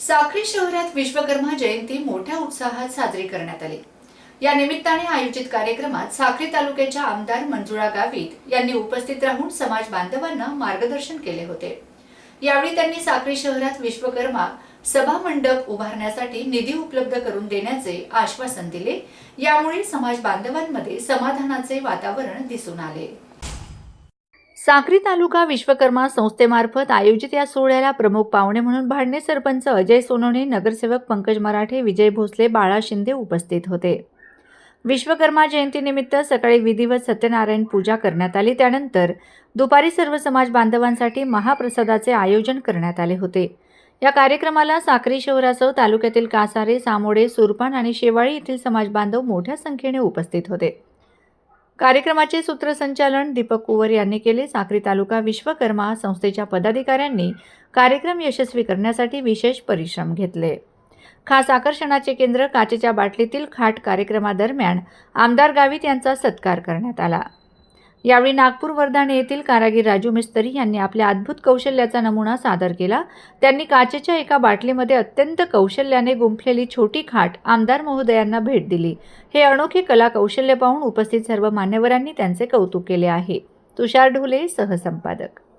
साखळी शहरात विश्वकर्मा जयंती मोठ्या उत्साहात साजरी करण्यात आली. या निमित्ताने आयोजित कार्यक्रमात साखळी तालुक्याच्या आमदार मंजुळा गावित यांनी उपस्थित राहून समाज बांधवांना मार्गदर्शन केले होते. यावेळी त्यांनी साखळी शहरात विश्वकर्मा सभा मंडप उभारण्यासाठी निधी उपलब्ध करून देण्याचे आश्वासन दिले. यामुळे समाज बांधवांमध्ये समाधानाचे वातावरण दिसून आले. साक्री तालुका विश्वकर्मा संस्थेमार्फत आयोजित या सोहळ्याला प्रमुख पाहुणे म्हणून भाडणे सरपंच अजय सोनवणे नगरसेवक पंकज मराठे विजय भोसले बाळा शिंदे उपस्थित होते. विश्वकर्मा जयंतीनिमित्त सकाळी विधिवत सत्यनारायण पूजा करण्यात आली. त्यानंतर दुपारी सर्व समाज बांधवांसाठी महाप्रसादाचे आयोजन करण्यात आले होते. या कार्यक्रमाला साक्री शहरासह तालुक्यातील कासारे सामोडे सुरपान आणि शेवाळी येथील समाज बांधव मोठ्या संख्येने उपस्थित होते. कार्यक्रमाचे सूत्रसंचालन दीपक कुवर यांनी केले. साक्री तालुका विश्वकर्मा संस्थेच्या पदाधिकाऱ्यांनी कार्यक्रम यशस्वी करण्यासाठी विशेष परिश्रम घेतले. खास आकर्षणाचे केंद्र काचेच्या बाटलीतील खाट कार्यक्रमादरम्यान आमदार गावित यांचा सत्कार करण्यात आला. यावेळी नागपूर वर्धाने येथील कारागीर राजू मिस्त्री यांनी आपल्या अद्भुत कौशल्याचा नमुना सादर केला. त्यांनी काचेच्या एका बाटलीमध्ये अत्यंत कौशल्याने गुंफलेली छोटी खाट आमदार महोदयांना भेट दिली. हे अनोखे कला कौशल्य पाहून उपस्थित सर्व मान्यवरांनी त्यांचे कौतुक केले आहे. तुषार ढोले सहसंपादक.